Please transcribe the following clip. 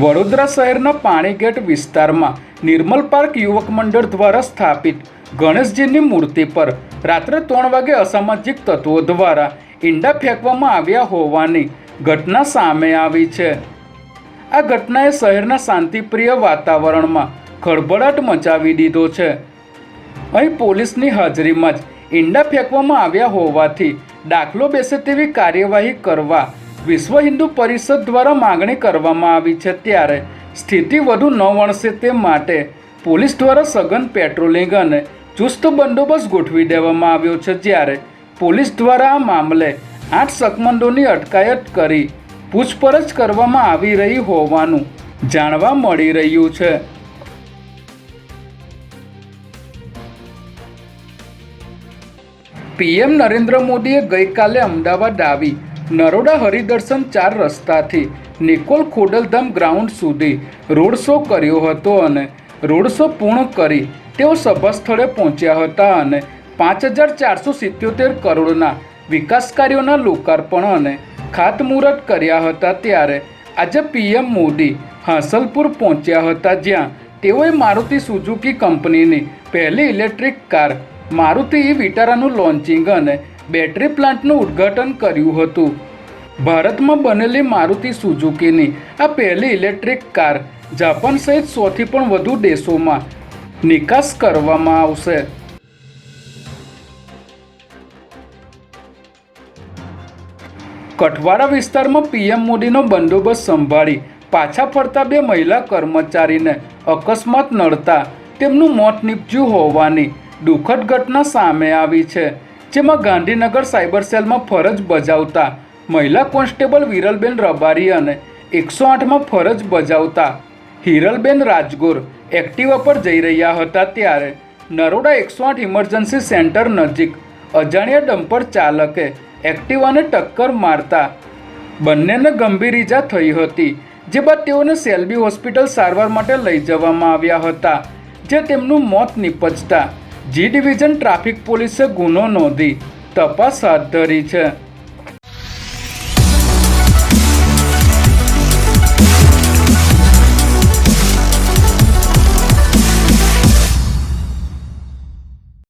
વડોદરા શહેરના પાણીગેટ વિસ્તારમાં નિર્મલ પાર્ક યુવક મંડળ દ્વારા સ્થાપિત ગણેશજીની મૂર્તિ પર રાત્રે ત્રણ વાગે અસામાજિક તત્વો દ્વારા ઈંડા ફેંકવામાં આવ્યા હોવાની ઘટના સામે આવી છે. આ ઘટનાએ શહેરના શાંતિપ્રિય વાતાવરણમાં ખળભળાટ મચાવી દીધો છે. અહીં પોલીસની હાજરીમાં જ ઈંડા ફેંકવામાં આવ્યા હોવાથી દાખલો બેસે તેવી કાર્યવાહી કરવા વિશ્વ હિન્દુ પરિષદ દ્વારા માગણી કરવામાં આવી છે ત્યારે સ્થિતિ વધુ ન વણસે તે માટે પોલીસ દ્વારા સઘન પેટ્રોલિંગ અને ચુસ્ત બંદોબસ્ત ગોઠવી દેવામાં આવ્યો છે જ્યારે પોલીસ દ્વારા આ મામલે આઠ શકમંદોની અટકાયત કરી પૂછપરછ કરવામાં આવી રહી હોવાનું જાણવા મળી રહ્યું છે. પીએમ નરેન્દ્ર મોદીએ ગઈકાલે અમદાવાદ આવી નરોડા હરિદર્શન ચાર રસ્તાથી નિકોલ ખોડલધામ ગ્રાઉન્ડ સુધી રોડ શો કર્યો હતો અને રોડ શો પૂર્ણ કરી તેઓ સભા સ્થળે પહોંચ્યા હતા અને પાંચ હજાર ચારસો સિત્યોતેર કરોડના વિકાસ કાર્યોના લોકાર્પણ અને ખાતમુહૂર્ત કર્યા હતા ત્યારે આજે પીએમ મોદી હાંસલપુર પહોંચ્યા હતા જ્યાં તેઓએ મારુતિ સુઝુકી કંપનીની પહેલી ઇલેક્ટ્રિક કાર મારુતિ ઈ વિટારાનું લોન્ચિંગ અને બેટરી પ્લાન્ટનું ઉદ્ઘાટન કર્યું હતું. ભારતમાં બનેલી મારુતિ સુઝુકીની આ પહેલી ઇલેક્ટ્રિક કાર જાપાન સહિત સોથી પણ વધુ દેશોમાં નિકાસ કરવામાં આવશે. કઠવાડા વિસ્તારમાં પીએમ મોદીનો બંદોબસ્ત સંભાળી પાછા ફરતા બે મહિલા કર્મચારીને અકસ્માત નડતા તેમનું મોત નીપજ્યું હોવાની દુઃખદ ઘટના સામે આવી છે. જેમાં ગાંધીનગર સાયબર સેલમાં ફરજ બજાવતા મહિલા કોન્સ્ટેબલ વિરલબેન રબારી અને એકસો આઠમાં ફરજ બજાવતા હિરલબેન રાજગોર એક્ટિવા પર જઈ રહ્યા હતા ત્યારે નરોડા એકસો આઠ ઇમરજન્સી સેન્ટર નજીક અજાણ્યા ડમ્પર ચાલકે એક્ટિવાને ટક્કર મારતા બંનેને ગંભીર ઈજા થઈ હતી, જે બાદ તેઓને સેલ્બી હોસ્પિટલ સારવાર માટે લઈ જવામાં આવ્યા હતા, જે તેમનું મોત નિપજતા જી ડિવિઝન ટ્રાફિક પોલીસે ગુનો નોંધી તપાસ હાથ ધરી છે.